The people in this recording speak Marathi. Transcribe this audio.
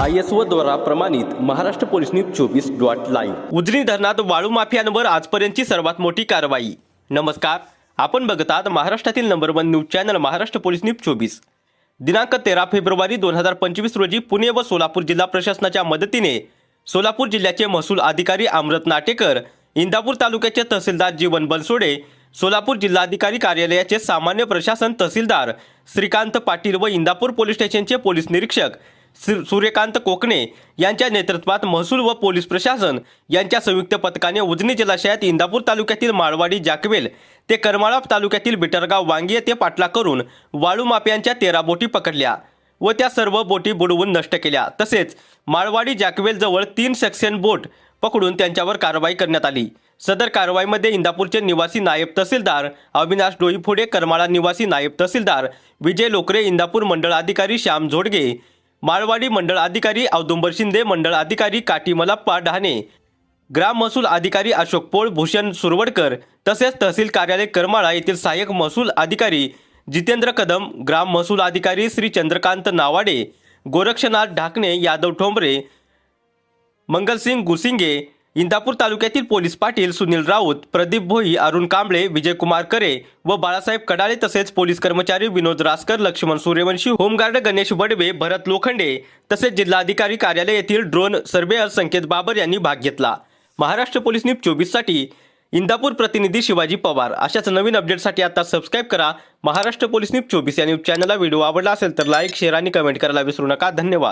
आय एस ओ द्वारा प्रमाणित महाराष्ट्र पोलीस न्यूज चोवीस डॉट लाईव्ह. उजनी धरणात वाळू माफियांवर आजपर्यंतची सर्वात मोठी कारवाई. नमस्कार आपण बघतात महाराष्ट्रातील number one news channel Maharashtra police news चोवीस. दिनांक तेरा फेब्रुवारी दोन हजार पंचवीस रोजी पुणे व सोलापूर जिल्हा प्रशासनाच्या मदतीने सोलापूर जिल्ह्याचे महसूल अधिकारी अमृत नाटेकर इंदापूर तालुक्याचे तहसीलदार जीवन बनसोडे सोलापूर जिल्हाधिकारी कार्यालयाचे सामान्य प्रशासन तहसीलदार श्रीकांत पाटील व इंदापूर पोलीस स्टेशनचे पोलीस निरीक्षक सूर्यकांत कोकणे यांच्या नेतृत्वात महसूल व पोलीस प्रशासन यांच्या संयुक्त पथकाने उजनी जलाशयात इंदापूर तालुक्यातील माळवाडी जाकवेल ते करमाळा तालुक्यातील बिटरगाव वांगी येथे पाटला करून वाळू माफियांच्या तेरा बोटी पकडल्या व त्या सर्व बोटी बुडवून नष्ट केल्या. तसेच माळवाडी जाकवेलजवळ तीन सेक्शन बोट पकडून त्यांच्यावर कारवाई करण्यात आली. सदर कारवाईमध्ये इंदापूरचे निवासी नायब तहसीलदार अविनाश डोईफोडे करमाळा निवासी नायब तहसीलदार विजय लोकरे इंदापूर मंडळ अधिकारी श्याम झोडगे माळवाडी मंडळ अधिकारी औदुंबर शिंदे मंडळ अधिकारी काटी मलाप्पा डहाणे. ग्राम महसूल अधिकारी अशोक पोळ भूषण सुरवडकर तसेच तहसील कार्यालय करमाळा येथील सहाय्यक महसूल अधिकारी जितेंद्र कदम ग्राम महसूल अधिकारी श्री चंद्रकांत नावाडे गोरक्षनाथ ढाकणे यादव ठोंबरे मंगलसिंग गुसिंगे इंदापूर तालुक्यातील पोलीस पाटील सुनील राऊत प्रदीप भोई अरुण कांबळे विजयकुमार करे व बाळासाहेब कडाळे तसेच पोलीस कर्मचारी विनोद रासकर लक्ष्मण सूर्यवंशी होमगार्ड गणेश बडवे भरत लोखंडे तसेच जिल्हाधिकारी कार्यालय येथील ड्रोन सर्वेअर संकेत बाबर यांनी भाग घेतला. महाराष्ट्र पोलीस न्यूज चोवीससाठी इंदापूर प्रतिनिधी शिवाजी पवार. अशाच नवीन अपडेटसाठी आता सबस्क्राईब करा. महाराष्ट्र पोलीस न्यूज चोवीस या न्यूज चॅनलला व्हिडिओ आवडला असेल तर लाईक शेअर आणि कमेंट करायला विसरू नका. धन्यवाद.